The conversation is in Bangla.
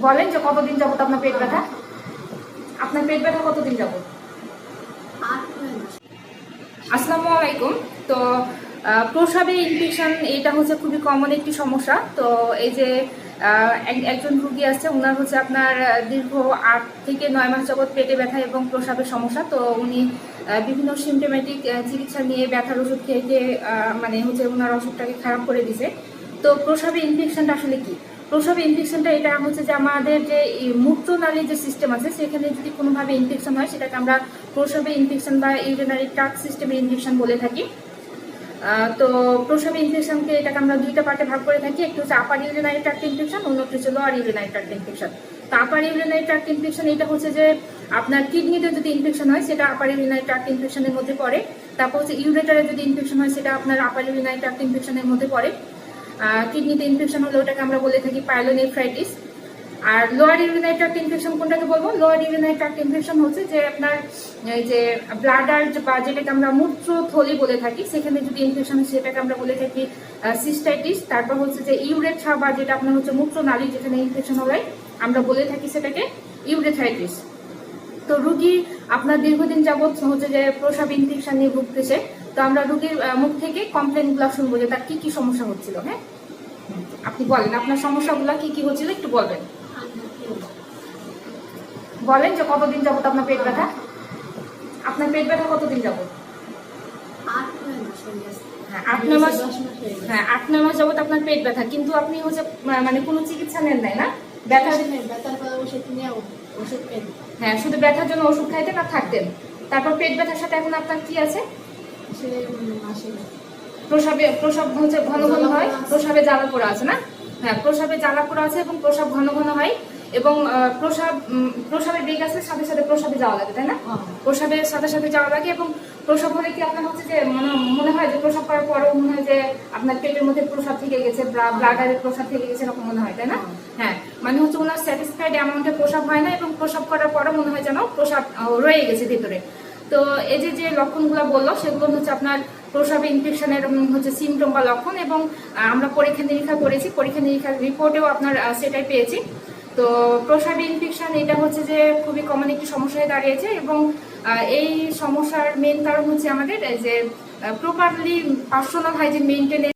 বলেন যে কতদিন যাবত আপনার পেট ব্যথা? আপনার পেট ব্যথা কতদিন মাস আসসালামু আলাইকুম। তো প্রসাবে ইনফেকশন এটা হচ্ছে খুবই কমন একটি সমস্যা। তো, এই যে এক- একজন রুগী আছে ওনার হচ্ছে আপনার দীর্ঘ আট থেকে নয় মাস যাবত পেটে ব্যথা এবং প্রসাবের সমস্যা। তো, উনি বিভিন্ন সিমটোমেটিক চিকিৎসা নিয়ে ব্যথার ওষুধ খেয়ে খেয়ে মানে হচ্ছে ওনার অসুখটাকে খারাপ করে দিছে। তো, প্রসাবে ইনফেকশনটা আসলে কি? প্রসব ইনফেকশনটা এটা হচ্ছে যে আমাদের যে মূত্রনালীর যে সিস্টেম আছে, সেখানে যদি কোনোভাবে ইনফেকশন হয়, সেটাকে আমরা প্রসবে ইনফেকশন বা ইউরিনারি ট্রাক সিস্টেমের ইনফেকশন বলে থাকি। তো প্রসবে ইনফেকশনকে এটাকে আমরা দুইটা পার্টে ভাগ করে থাকি, একটু হচ্ছে আপার ইউরিনারি ট্রাক্ট ইনফেকশন অন্যটি হচ্ছে লোয়ার ইউরিনারি ট্রাক্ট ইনফেকশন তো আপার ইউরিনারি ট্রাক্ট ইনফেকশন এটা হচ্ছে যে আপনার কিডনিতে যদি ইনফেকশন হয়, সেটা আপার ইউরিনারি ট্রাক্ট ইনফেকশনের মধ্যে পড়ে। তারপর হচ্ছে ইউরেটারে যদি ইনফেকশন হয়, সেটা আপনার আপার ইউরিনারি ট্রাক্ট ইনফেকশনের মধ্যে পড়ে। কিডনিতে ইনফেকশন হলে ওটাকে আমরা বলে থাকি পাইলোনেফ্রাইটিস আর লোয়ার ইউরিনারি ট্রাক্ট ইনফেকশন কোনটাকে বলব? লোয়ার ইউরিনারি ট্রাক্ট ইনফেকশন হচ্ছে যে আপনার, এই যে ব্লাডার বা যেটাকে আমরা মূত্রথলি বলে থাকি, সেখানে যদি ইনফেকশন হয় সেটাকে আমরা বলে থাকি সিস্টাইটিস তারপর হচ্ছে যে ইউরেথ্রা বা যেটা আপনার হচ্ছে মূত্রনালী যেখানে ইনফেকশন হয়, আমরা বলে থাকি সেটাকে ইউরেথ্রাইটিস তো রুগী আপনার দীর্ঘদিন যাবৎ হচ্ছে যে প্রসাব ইনফেকশন নিয়ে ভুগতেছে। তো আমরা রুগীর মুখ থেকে কমপ্লেনগুলা শুনব যে তার কি কি সমস্যা হচ্ছিল হ্যাঁ? আপনি বলেন আপনার সমস্যাগুলো কি কি হচ্ছিল একটু বলবেন। বলেন যে কতদিন যাবত আপনার পেট ব্যথা? আপনার পেট ব্যথা কতদিন যাবত আট নয় মাস হ্যাঁ আট নয় মাস হ্যাঁ আট নয় মাস যাবত আপনার পেট ব্যথা। কিন্তু আপনি হচ্ছে মানে কোনো চিকিৎসা নেন নাই না? ব্যথা ব্যথা ব্যথার ওষুধ নিয়ে ওষুধ হ্যাঁ শুধু ব্যথার জন্য ওষুধ খাইতেন আর থাকতেন। তারপর পেট ব্যথার সাথে এখন আপনার কি আছে? প্রসাবে প্রসাব হচ্ছে ঘন ঘন হয়। প্রসাবে জ্বালা পোড়া আছে না? হ্যাঁ প্রসাবে জ্বালা পোড়া আছে এবং প্রসাব ঘন ঘন হয়। এবং প্রসাব প্রসাবের বেগ আছে সাথে সাথে প্রসাবে যাওয়া লাগে তাই না? হ্যাঁ। প্রসাবের সাথে সাথে যাওয়া লাগে এবং প্রসাব হলে কি আপনার হচ্ছে যে মনে মনে হয় যে প্রসাব করার পরেও মনে হয় যে আপনার পেটের মধ্যে প্রসাব থেকে গেছে ব্লাডারে প্রসাব থেকে গেছে এরকম মনে হয় তাই না? হ্যাঁ। মানে হচ্ছে ওনার স্যাটিসফাইড অ্যামাউন্টে প্রসাব হয় না এবং প্রসাব করার পরও মনে হয় যেন প্রসাব রয়ে গেছে ভিতরে। তো এই যে যে লক্ষণগুলো বলল সেগুলো হচ্ছে আপনার প্রসাবে ইনফেকশনের হচ্ছে সিমটম বা লক্ষণ এবং আমরা পরীক্ষা নিরীক্ষা করেছি। পরীক্ষা নিরীক্ষার রিপোর্টেও আপনার সেটাই পেয়েছি। তো প্রসাদ ইনফেকশন এটা হচ্ছে যে খুবই কমন একটি সমস্যা হয়ে দাঁড়িয়েছে এবং এই সমস্যার মেন কারণ হচ্ছে আমাদের যে প্রপারলি পার্সোনাল হাইজিন মেনটেন